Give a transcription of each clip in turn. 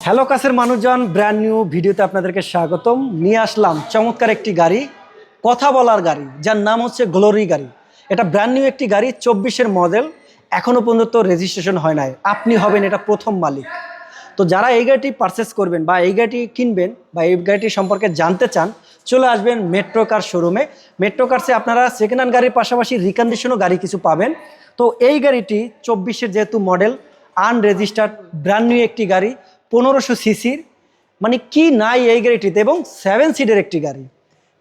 Hello কাছের মানুষজন brand new ভিডিওতে আপনাদেরকে স্বাগতম। নিয়ে আসলাম চমৎকার একটি গাড়ি, কথা বলার গাড়ি, যার নাম হচ্ছে গ্লোরি গাড়ি। এটা ব্র্যান্ড নিউ একটি গাড়ি, চব্বিশের মডেল এখনও পর্যন্ত রেজিস্ট্রেশন হয় নাই। আপনি হবেন এটা প্রথম মালিক। তো যারা এই গাড়িটি পারচেস করবেন বা এই গাড়িটি কিনবেন বা এই গাড়িটি সম্পর্কে জানতে চান, চলে আসবেন মেট্রো কার শোরুমে মেট্রো কার্সে আপনারা সেকেন্ড হ্যান্ড গাড়ির পাশাপাশি রিকন্ডিশনও গাড়ি কিছু পাবেন। তো এই গাড়িটি চব্বিশের যেহেতু মডেল আনরেজিস্টার্ড ব্র্যান্ড নিউ একটি গাড়ি। পনেরোশো সিসির মানে কি নাই এই গাড়িটিতে, এবং সেভেন সিটের একটি গাড়ি।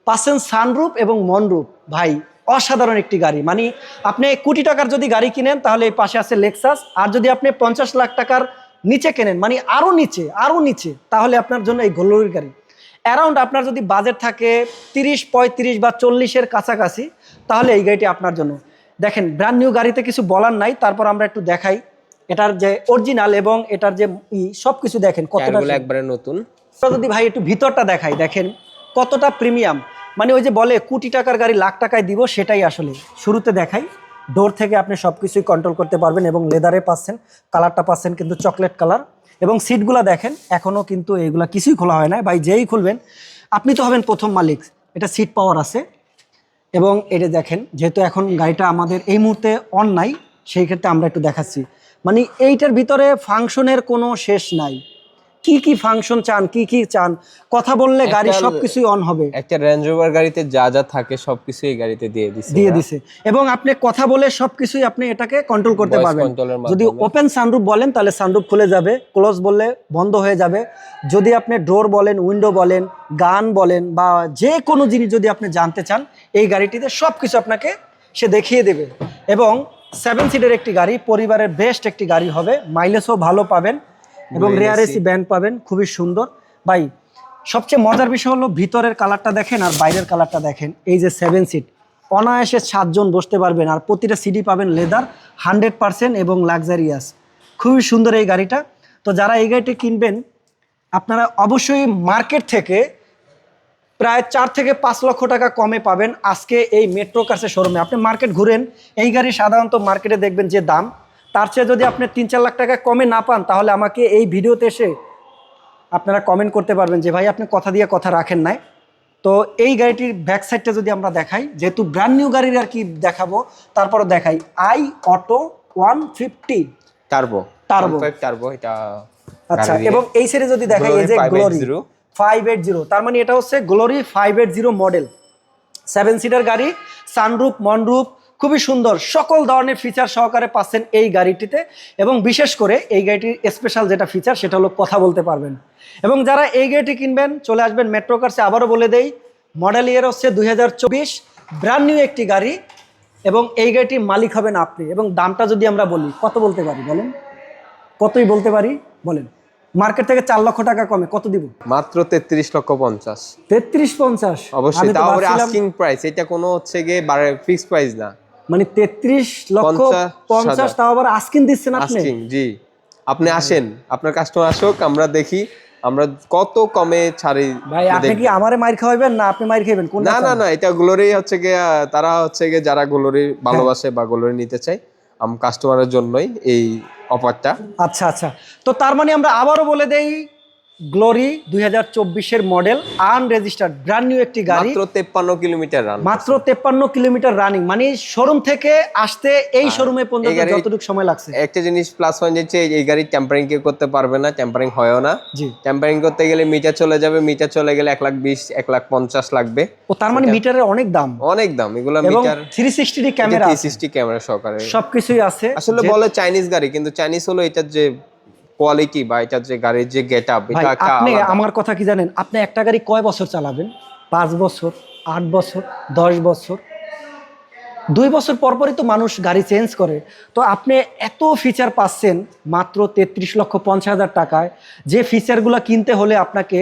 পাচ্ছেন সানরূপ এবং মনরূপ ভাই, অসাধারণ একটি গাড়ি। মানে আপনি কোটি টাকার যদি গাড়ি কিনেন, তাহলে এই পাশে আছে লেক্সাস আর যদি আপনি পঞ্চাশ লাখ টাকার নিচে কেনেন মানে আরও নিচে আরও নিচে, তাহলে আপনার জন্য এই গোল্লোরির গাড়ি। অ্যারাউন্ড আপনার যদি বাজেট থাকে তিরিশ, পঁয়ত্রিশ বা চল্লিশের কাছাকাছি, তাহলে এই গাড়িটি আপনার জন্য। দেখেন ব্র্যান্ড নিউ গাড়িতে কিছু বলার নাই, তারপর আমরা একটু দেখাই। এটার যে অরিজিনাল এবং এটার যে ই সব কিছু দেখেন কতটা একবারে নতুন। যদি ভাই একটু ভিতরটা দেখাই দেখেন কতটা প্রিমিয়াম মানে ওই যে বলে কোটি টাকার গাড়ি লাখ টাকায় দিব সেটাই আসলে। শুরুতে দেখাই ডোর থেকে আপনি সব কিছুই কন্ট্রোল করতে পারবেন এবং লেদারে পাচ্ছেন কালারটা পাচ্ছেন কিন্তু চকলেট কালার এবং সিটগুলো দেখেন এখনও কিন্তু এইগুলা কিছুই খোলা হয় না ভাই যেই খুলবেন আপনি তো হবেন প্রথম মালিক এটা সিট পাওয়ার আছে। এবং এটা দেখেন যেহেতু এখন গাড়িটা আমাদের এই মুহূর্তে অন নাই সেই ক্ষেত্রে আমরা একটু দেখাচ্ছি। মানে এইটার ভিতরে ফাংশনের কোনো শেষ নাই। কি কি ফাংশন চান কি কি চান কথা বললে গাড়ি সবকিছুই অন হবে। একটা রেঞ্জ রোভার গাড়িতে যা যা থাকে সবকিছু এই গাড়িতে দিয়ে দিছে দিয়ে। দিছে। এবং আপনি কথা বলে সবকিছুই আপনি এটাকে কন্ট্রোল করতে পারবেন। যদি ওপেন সানরুফ বলেন তাহলে সানরুফ খুলে যাবে ক্লোজ বললে বন্ধ হয়ে যাবে। যদি আপনি ডোর বলেন উইন্ডো বলেন গান বলেন বা যে কোনো জিনিস যদি আপনি জানতে চান এই গাড়িটিতে সবকিছু আপনাকে সে দেখিয়ে দেবে। এবং সেভেন সিটের একটি গাড়ি পরিবারের বেস্ট একটি গাড়ি হবে। মাইলেজও ভালো পাবেন এবং রেয়ার এসি ব্যান্ড পাবেন খুবই সুন্দর। ভাই সবচেয়ে মজার বিষয় হলো ভিতরের কালারটা দেখেন আর বাইরের কালারটা দেখেন। এই যে সেভেন সিট অনায়াসে সাতজন বসতে পারবেন আর প্রতিটা সিডি পাবেন লেদার হান্ড্রেড পারসেন্ট এবং লাক্সারিয়াস খুবই সুন্দর এই গাড়িটা। তো যারা এই গাড়িটি কিনবেন আপনারা অবশ্যই মার্কেট থেকে প্রায় চার থেকে পাঁচ লক্ষ টাকা কমে পাবেন আজকে এই মেট্রো কার্সের শোরুমে আপনি মার্কেট ঘুরেন এই গাড়ি সাধারণত মার্কেটে দেখবেন যে দাম। তার চেয়ে যদি আপনি তিন চার লাখ টাকা কমে না পান তাহলে আমাকে এই ভিডিওতে এসে আপনারা কমেন্ট করতে পারবেন যে ভাই আপনি কথা দিয়ে কথা রাখেন নাই। তো এই গাড়িটির ব্যাক সাইডটা যদি আমরা দেখাই যেহেতু ব্র্যান্ড নিউ গাড়ির আর কি দেখাবো তারপরও দেখাই। I auto one fifty turbo. Turbo এটা আচ্ছা এবং এই সাইডে যদি দেখাই এই যে গ্লোরি 580 ফাইভ এইট জিরো তার মানে এটা হচ্ছে Glory five eight zero model seven seater গাড়ি সানরুপ মনরুপ খুবই সুন্দর। সকল ধরনের ফিচার সহকারে পাচ্ছেন এই গাড়িটিতে। এবং বিশেষ করে এই গাড়িটির স্পেশাল যেটা ফিচার সেটা হলো কথা বলতে পারবেন। এবং যারা এই গাড়িটি কিনবেন, চলে আসবেন মেট্রো কার্সে আবারও বলে দেই মডেল ইয়ার হচ্ছে দুই হাজার চব্বিশ ব্র্যান্ড নিউ একটি গাড়ি। এবং এই গাড়িটির মালিক হবেন আপনি। এবং দামটা যদি আমরা বলি, কত বলতে পারি বলেন? কতই বলতে পারি? বলেন। মার্কেট থেকে চার লক্ষ টাকা কমে কত দিব? মাত্র তেত্রিশ লক্ষ পঞ্চাশ। তেত্রিশ পঞ্চাশ। অবশ্যই তাও আস্কিং প্রাইস এটা কোনো হচ্ছে গিয়ে ফিক্স প্রাইস না। মানে তেত্রিশ লক্ষ পঞ্চাশ তাও আবার আস্কিন দিচ্ছেন আপনি? আস্কিং জি। আপনি আসেন আপনার কাস্টমার আসুক আমরা দেখি আমরা কত কমে ছাড়ি ভাই আপনি কি আমারে মাইর খাওয়াবেন না আপনি মাইর খাইবেন? না না না এটা গুলোরই হচ্ছে গিয়ে তারা হচ্ছে গিয়ে যারা গ্লোরি ভালোবাসে বা গ্লোরি নিতে চায় কাস্টমারের জন্যই এই অফারটা আচ্ছা আচ্ছা। তো তার মানে আমরা আবারও বলে দেই গ্লোরি দুই হাজার চব্বিশের মডেল আনরেজিস্টার্ড ব্র্যান্ড নিউ একটি গাড়ি। মাত্র তেপ্পান্ন কিলোমিটার রান মাত্র তেপ্পান্ন কিলোমিটার রানিং মানে শোরুম থেকে আসতে এই শোরুমে পর্যন্ত যতটুকু সময় লাগছে। একটা জিনিস প্লাস পয়েন্ট হচ্ছে এই- এই গাড়ি টেম্পারিং কেউ করতে পারবে না টেম্পারিং হয়ও না। জি। টেম্পারিং করতে গেলে মিটার চলে যাবে মিটার চলে গেলে এক লাখ বিশ এক লাখ পঞ্চাশ লাগবে। ও তার মানে মিটারের অনেক দাম। অনেক দাম এগুলো metre three sixty camera three sixty camera সহকারে। সবকিছুই আছে। আসলে বলে চাইনিজ গাড়ি কিন্তু চাইনিজ হলো এটার যে কোয়ালিটি বা এটার যে গাড়ির যে গেট আপ এটা আপনি আমার কথা কি জানেন? আপনি একটা গাড়ি কয় বছর চালাবেন? পাঁচ বছর আট বছর দশ বছর? দুই বছর পরপরই তো মানুষ গাড়ি চেঞ্জ করে। তো আপনি এত ফিচার পাচ্ছেন মাত্র তেত্রিশ লক্ষ পঞ্চাশ হাজার টাকায় যে ফিচারগুলো কিনতে হলে আপনাকে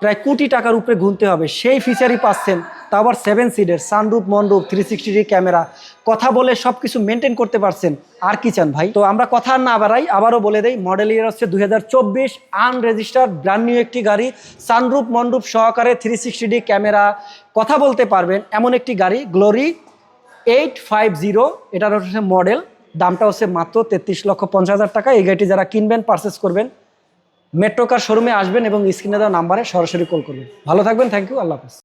প্রায় কোটি টাকার উপরে গুনতে হবে। সেই ফিচারই পাচ্ছেন তা আবার seven সিডের sunroof moonroof three sixty camera কথা বলে সব কিছু মেনটেন করতে পারছেন। আর কি চান ভাই? তো আমরা কথা না বাড়াই, আবারও বলে দেই মডেল ইয়ার হচ্ছে দুই হাজার চব্বিশ আনরেজিস্টার্ড ব্র্যান্ড নিউ একটি গাড়ি সানরুপ মনরুপ সহকারে থ্রি সিক্সটি ক্যামেরা কথা বলতে পারবেন, এমন একটি গাড়ি গ্লোরি এইট ফাইভ জিরো এটার হচ্ছে মডেল দামটা হচ্ছে মাত্র তেত্রিশ লক্ষ পঞ্চাশ হাজার টাকা। এই গাড়িটি যারা কিনবেন পারচেস করবেন মেট্রো কার শোরুমে আসবেন এবং স্ক্রিনে দেওয়া নাম্বারে সরাসরি কল করবেন। ভালো থাকবেন থ্যাংক ইউ আল্লাহ হাফিজ।